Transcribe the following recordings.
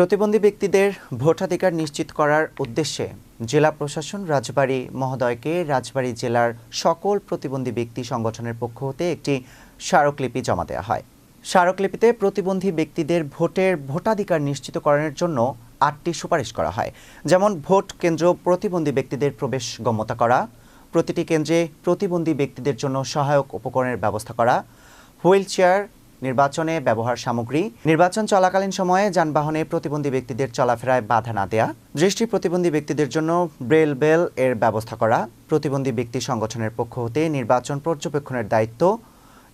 প্রতিবন্ধী ব্যক্তিদের ভোটাধিকার নিশ্চিত করার উদ্দেশ্যে জেলা প্রশাসন রাজবাড়ী মহোদয়কে রাজবাড়ী জেলার সকল প্রতিবন্ধী ব্যক্তি সংগঠনের পক্ষ হতে একটি স্মারকলিপি জমা দেওয়া হয়। স্মারকলিপিতে প্রতিবন্ধী ব্যক্তিদের ভোটের ভোটাধিকার নিশ্চিতকরণের জন্য আটটি সুপারিশ করা হয়। যেমন ভোট কেন্দ্র প্রতিবন্ধী ব্যক্তিদের প্রবেশ গম্যতা করা, প্রতিটি কেন্দ্রে প্রতিবন্ধী ব্যক্তিদের জন্য সহায়ক উপকরণের ব্যবস্থা করা, হুইল চেয়ার নির্বাচনে ব্যবহার সামগ্রী, নির্বাচন চলাকালীন সময়ে যানবাহনে প্রতিবন্ধী ব্যক্তিদের চলাফেরায় বাধা না দেয়া, দৃষ্টি প্রতিবন্ধী ব্যক্তিদের জন্য ব্রেল বেল এর ব্যবস্থা করা, প্রতিবন্ধী ব্যক্তি সংগঠনের পক্ষ হতে নির্বাচন পর্যবেক্ষণের দায়িত্ব,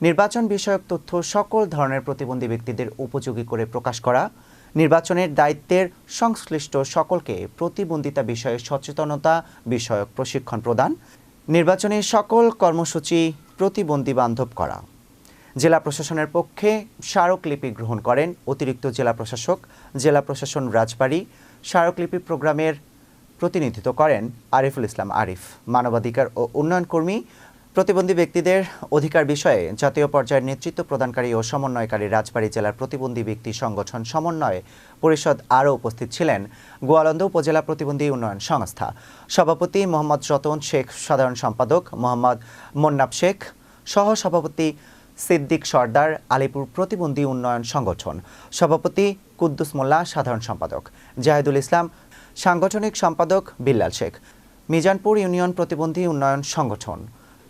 নির্বাচন বিষয়ক তথ্য সকল ধরনের প্রতিবন্ধী ব্যক্তিদের উপযোগী করে প্রকাশ করা, নির্বাচনের দায়িত্বের সংশ্লিষ্ট সকলকে প্রতিবন্ধিতা বিষয়ে সচেতনতা বিষয়ক প্রশিক্ষণ প্রদান, নির্বাচনী সকল কর্মসূচি প্রতিবন্ধী বান্ধব করা। জেলা প্রশাসনের পক্ষে স্মারকলিপি গ্রহণ করেন অতিরিক্ত জেলা প্রশাসক, জেলা প্রশাসন রাজবাড়ী। স্মারকলিপি প্রোগ্রামের প্রতিনিধিত্ব করেন আরিফুল ইসলাম আরিফ। মানবাধিকার ও উন্নয়ন কর্মী, প্রতিবন্ধী ব্যক্তিদের অধিকার বিষয়ে জাতীয় পর্যায়ের নেতৃত্ব প্রদানকারী ও সমন্বয়কারী রাজবাড়ী জেলার প্রতিবন্ধী ব্যক্তি সংগঠন সমন্বয় পরিষদ আরও উপস্থিত ছিলেন গোয়ালন্দ উপজেলা প্রতিবন্ধী উন্নয়ন সংস্থা। সভাপতি মোহাম্মদ রতন শেখ, সাধারণ সম্পাদক মোহাম্মদ মোন্নাব শেখ সহ সভাপতি সিদ্দিক সর্দার, আলিপুর প্রতিবন্ধী উন্নয়ন সংগঠন। সভাপতি কুদ্দুস মোল্লা, সাধারণ সম্পাদক। জাহিদুল ইসলাম, সাংগঠনিক সম্পাদক বিল্লাল শেখ। মিজানপুর ইউনিয়ন প্রতিবন্ধী উন্নয়ন সংগঠন।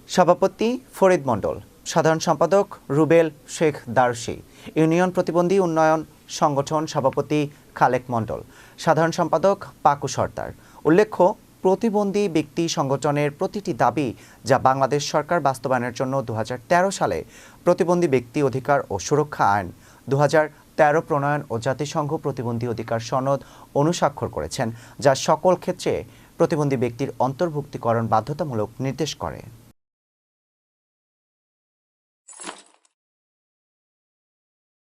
সভাপতি ফরিদ মণ্ডল। সাধারণ সম্পাদক রুবেল শেখ দারশি। ইউনিয়ন প্রতিবন্ধী উন্নয়ন সংগঠন সভাপতি খালেক মণ্ডল। সাধারণ সম্পাদক পাকু সর্দার। উল্লেখ্য প্রতিবন্ধী ব্যক্তি সংগঠনের প্রতিটি দাবি যা বাংলাদেশ সরকার বাস্তবায়নের জন্য দু হাজার তেরো সালে প্রতিবন্ধী ব্যক্তি অধিকার ও সুরক্ষা আইন দু তেরো প্রণয়ন ও জাতিসংঘ প্রতিবন্ধী অধিকার সনদ অনুস্বাক্ষর করেছেন, যা সকল ক্ষেত্রে প্রতিবন্ধী ব্যক্তির অন্তর্ভুক্তিকরণ বাধ্যতামূলক নির্দেশ করে।